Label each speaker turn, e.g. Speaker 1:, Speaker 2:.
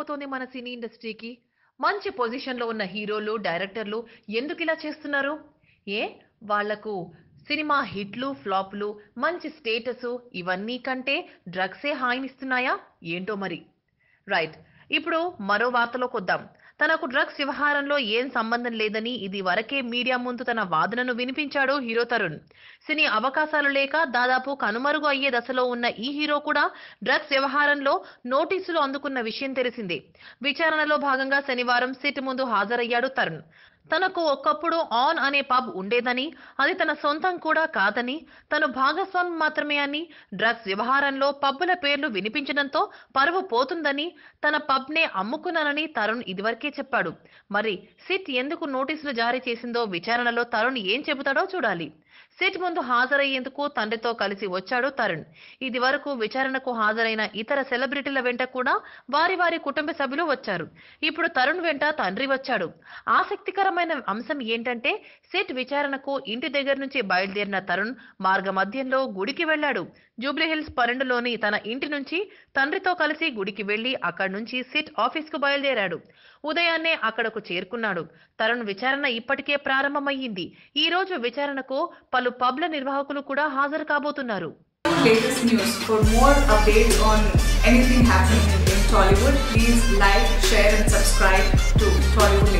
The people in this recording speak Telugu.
Speaker 1: అయిపోతుంది మన సినీ ఇండస్ట్రీకి? మంచి పొజిషన్లో ఉన్న హీరోలు డైరెక్టర్లు ఎందుకు ఇలా చేస్తున్నారు? ఏ? వాళ్ళకు సినిమా హిట్లు ఫ్లాప్లు మంచి స్టేటస్ ఇవన్నీ కంటే డ్రగ్సే హాయినిస్తున్నాయా? ఏంటో మరి. రైట్. ఇప్పుడు మరో వార్తలోకి వద్దాం తనకు డ్రగ్స్ వ్యవహారంలో ఏం సంబంధం లేదని ఇది వరకే మీడియా ముందు తన వాదనను వినిపించాడు హీరో తరుణ్. సినీ అవకాశాలు లేక దాదాపు కనుమరుగు అయ్యే దశలో ఉన్న ఈ హీరో కూడా డ్రగ్స్ వ్యవహారంలో నోటీసులు అందుకున్న విషయం తెలిసిందే. విచారణలో భాగంగా శనివారం సిట్ ముందు హాజరయ్యాడు తరుణ్. తనకు ఒకప్పుడు ఆన్ అనే పబ్ ఉండేదని అది తన సొంతం కూడా కాదని తను భాగస్వామి మాత్రమే అని డ్రగ్స్ వ్యవహారంలో పబ్బుల పేర్లు వినిపించడంతో పరువు పోతుందని తన పబ్నే అమ్ముకున్నానని తరుణ్ ఇదివరకే చెప్పాడు. మరి సిట్ ఎందుకు నోటీసులు జారీ చేసిందో విచారణలో తరుణ్ ఏం చెబుతాడో చూడాలి. సిట్ ముందు హాజరయ్యేందుకు తండ్రితో కలిసి వచ్చాడు తరుణ్. ఇది వరకు విచారణకు హాజరైన ఇతర సెలబ్రిటీల వెంట కూడా వారి వారి కుటుంబ సభ్యులు వచ్చారు. ఇప్పుడు తరుణ్ వెంట తండ్రి వచ్చాడు. ఆసక్తికరమైన అంశం ఏంటంటే సిట్ విచారణకు ఇంటి దగ్గర నుంచి బయలుదేరిన తరుణ్ మార్గ మధ్యంలో గుడికి వెళ్ళాడు. జూబ్లీహిల్స్ పన్నెండులోని తన ఇంటి నుంచి తండ్రితో కలిసి గుడికి వెళ్ళి అక్కడి నుంచి సిట్ ఆఫీస్కు బయలుదేరాడు. ఉదయాన్నే అక్కడకు చేరుకున్నాడు. తరుణ్ విచారణ ఇప్పటికే ప్రారంభమయ్యింది. ఈ రోజు విచారణకు పలు పబ్ల నిర్వాహకులు కూడా హాజరు కాబోతున్నారు.
Speaker 2: Latest news. For more updates on anything happening in Tollywood, please like, share, and subscribe to Tollywood